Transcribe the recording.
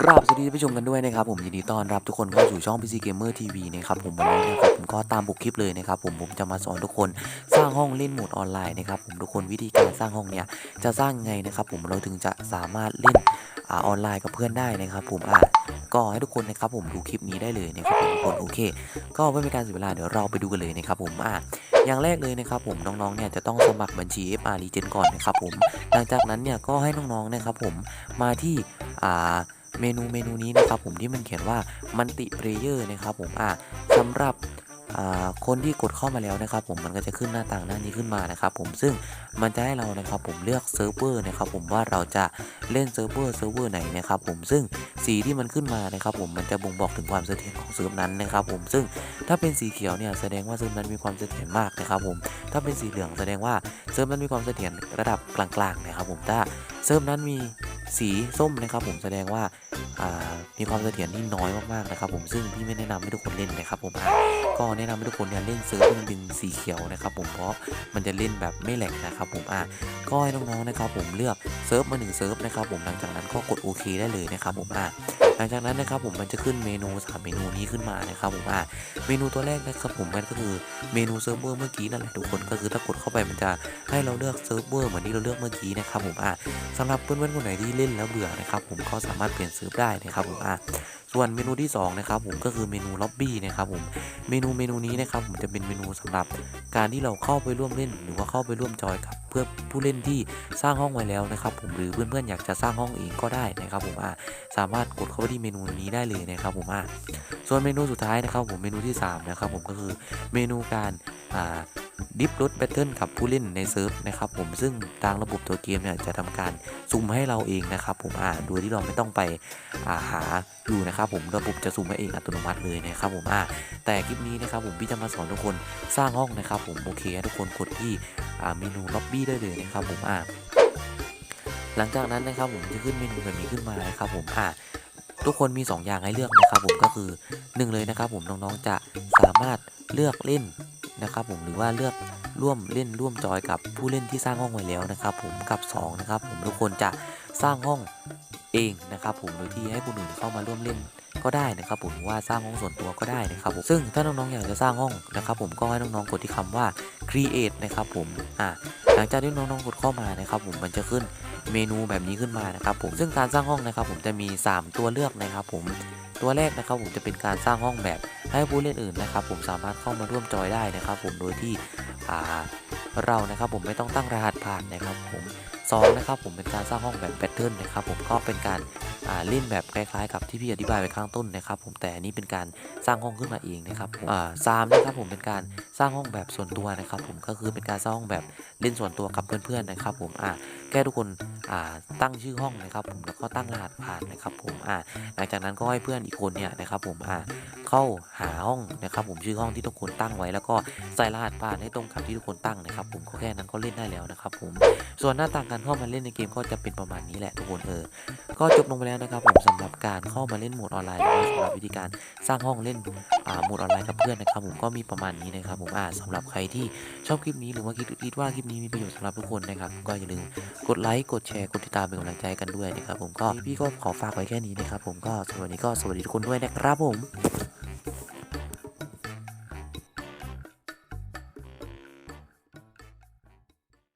กราบสวัสดีท่านผู้ชมกันด้วยนะครับผมยินดีต้อนรับทุกคนเข้าสู่ช่อง PC Gamer TV นะครับผมวันนี้นะครับผมก็ตามบุกคลิปเลยนะครับผมผมจะมาสอนทุกคนสร้างห้องเล่นโหมดออนไลน์นะครับผมทุกคนวิธีการสร้างห้องเนี้ยจะสร้างไงนะครับผมเราถึงจะสามารถเล่นออนไลน์กับเพื่อนได้นะครับผมอะก็ให้ทุกคนนะครับผมดูคลิปนี้ได้เลยนะครับทุกคนโอเค ก็ไม่เป็นการเสียเวลาเดี๋ยวเราไปดูกันเลยนะครับผมอะอย่างแรกเลยนะครับผมน้องๆเนี่ยจะต้องสมัครบัญชี FR Legend ก่อนนะครับผมหลังจากนั้นเนี่ยก็ให้น้องๆนะครับผมมาที่อ่า เมนูเมนูนี้นะครับผมที่มันเขียนว่ามันติเพลเยอร์นะครับผมอ่าสำหรับคนที่กดเข้ามาแล้วนะครับผมมันก็จะขึ้นหน้าต่างหน้านี้ขึ้นมานะครับผมซึ่งมันจะให้เรานะครับผมเลือกเซิร์ฟเวอร์นะครับผมว่าเราจะเล่นเซิร์ฟเวอร์เซิร์ฟเวอร์ไหนนะครับผมซึ่งสีที่มันขึ้นมานะครับผมมันจะบ่งบอกถึงความเสถียรของเซิร์ฟนั้นนะครับผมซึ่งถ้าเป็นสีเขียวเนี่ยแสดงว่าเซิร์ฟนั้นมีความเสถียรมากนะครับผมถ้าเป็นสีเหลืองแสดงว่าเซิร์ฟนั้นมีความเสถียรระดับกลางๆนะครับผมถ้าเซิร์ฟนั้นมี สีส้มนะครับผมแสดงว่าามีความเสถียรที่น้อยมากๆนะครับผมซึ่งพี่ไม่แนะนำให้ทุกคนเล่นนะครับผมอ ก็แนะนำให้ทุกคนเนี่ยเล่นเซิร์ฟที่มันเป็นสีเขียวนะครับผมเพราะมันจะเล่นแบบไม่แหลกนะครับผมอะก็ให้น้องๆนะครับผมเลือกเซิร์ฟมาหนึ่งเซิร์ฟนะครับผมหลังจากนั้นก็กดโอเคได้เลยนะครับผมอะหลังจากนั้นนะครับผมมันจะขึ้นเมนูสามเมนูนี้ขึ้นมานะครับผมอะเมนูตัวแรกนะครับผมมันก็คือเมนูเซิร์ฟเวอร์เมื่อกี้นั่นแหละทุกคนก็คือถ้ากดเข้าไปมันจะให้เราเลือกเซิร์ฟเวอร์เหมือนที่เราเลือกเมื่อกี้นะครับผมอะสำหรับเพื่อนๆคนไหนที่เล่นแล้วเบื่อนะครับผมก็สามารถเปลี่ยนเซิร์ฟได้นะครับผมอะ ส่วนเมนูที่สองนะครับผมก็คือเมนูล็อบบี้นะครับผมเมนูเมนูนี้นะครับผมจะเป็นเมนูสำหรับการที่เราเข้าไปร่วมเล่น หรือว่าเข้าไปร่วมจอยกับเพื่อผู้เล่นที่สร้างห้องไว้แล้วนะครับผมหรือเพื่อนๆอยากจะสร้างห้องเองก็ได้นะครับผมอะสามารถกดเข้าไปที่เมนูนี้ได้เลยนะครับผมอะส่วนเมนูสุดท้ายนะครับผมเมนูที่สามนะครับผมก็คือเมนูการอ่า ดิฟรถแบทเทิลกับผู้เล่นในเซิร์ฟนะครับผมซึ่งทางระบบตัวเกมเนี่ยจะทำการสุ่มให้เราเองนะครับผมอ่าโดยที่เราไม่ต้องไปอ่าหาดูนะครับผมระบบจะสุ่มให้เองอัตโนมัติเลยนะครับผมอ่าแต่คลิปนี้นะครับผมพี่จะมาสอนทุกคนสร้างห้องนะครับผมโอเคทุกคนกดที่อ่าเมนูล็อบบี้ได้เลยนะครับผมอ่าหลังจากนั้นนะครับผมจะขึ้นเมนูแบบนี้ขึ้นมานะครับผมอ่าทุกคนมี 2 อย่างให้เลือกนะครับผมก็คือ 1 เลยนะครับผมน้องๆจะสามารถเลือกเล่น นะครับผมหรือว่าเลือกร่วมเล่นร่วมจอยกับผู้เล่นที่สร้างห้องไว้แล้วนะครับผมกับ 2 นะครับผมทุกคนจะสร้างห้องเองนะครับผมโดยที่ให้ผู้อื่นเข้ามาร่วมเล่นก็ได้นะครับผมว่าสร้างห้องส่วนตัวก็ได้นะครับผมซึ่งถ้าน้องๆอยากจะสร้างห้องนะครับผมก็ให้น้องๆกดที่คำว่า create นะครับผมอ่าหลังจากที่น้องๆกดเข้ามานะครับผมมันจะขึ้นเมนูแบบนี้ขึ้นมานะครับผมซึ่งการสร้างห้องนะครับผมจะมี 3 ตัวเลือกนะครับผม ตัวแรกนะครับผมจะเป็นการสร้างห้องแบบให้ผู้เล่นอื่นนะครับ ผมสามารถเข้ามาร่วมจอยได้นะครับ ผมโดยที่เรานะครับผมไม่ต้องตั้งรหัสผ่านนะครับ ผมสองนะครับผมเป็นการสร้างห้องแบบแพทเทิร์นนะครับผมก็เป็นการเล่นแบบคล้ายๆ กับที่พี่อธิบายไปข้างต้นนะครับ ผมแต่อันนี้เป็นการสร้างห้องขึ้นมาเองนะครับผมสามนะครับผมเป็นการสร้างห้องแบบส่วนตัวนะครับ ผมก็คือเป็นการสร้างห้องแบบเล่นส่วนตัวกับเพื่อนๆนะครับ ผมอ่า แค่ทุกคนตั้งชื่อห้องนะครับผมแล้วก็ตั้งรหัสผ่านนะครับผมอ่าหลังจากนั้นก็ให้เพื่อนอีกคนเนี่ยนะครับผมอ่าเข้าหาห้องนะครับผมชื่อห้องที่ทุกคนตั้งไว้ แล้วก็ใส่รหัสผ่านให้ตรงกับที่ทุกคนตั้งนะครับผมก็แค่นั้นก็เล่นได้แล้วนะครับผมส่วนหน้าต่างการเข้ามาเล่นในเกมก็จะเป็นประมาณนี้แหละทุกคนเออก็จบลงไปแล้วนะครับผมสำหรับการเข้ามาเล่นโหมดออนไลน์หรือว่าสำหรับวิธีการสร้างห้องเล่นโหมดออนไลน์กับเพื่อนนะครับผมก็มีประมาณนี้นะครับผมอ่าสำหรับใครที่ชอบคลิปนี้หรือว่าคิดคิดว่าคลิปนี้มีประโยชน์สำหรับทุกคนนะครับก็อย่าลืมกดไลค์กดแชร์กดติดตามเป็นกำลังใจกันด้วยนะครับผมก็พี่ก็ขอฝากไว้แค่นี้นะครับผมก็สำหรับวันนี้ก็สวัสดีทุกคนด้วยนะครับผม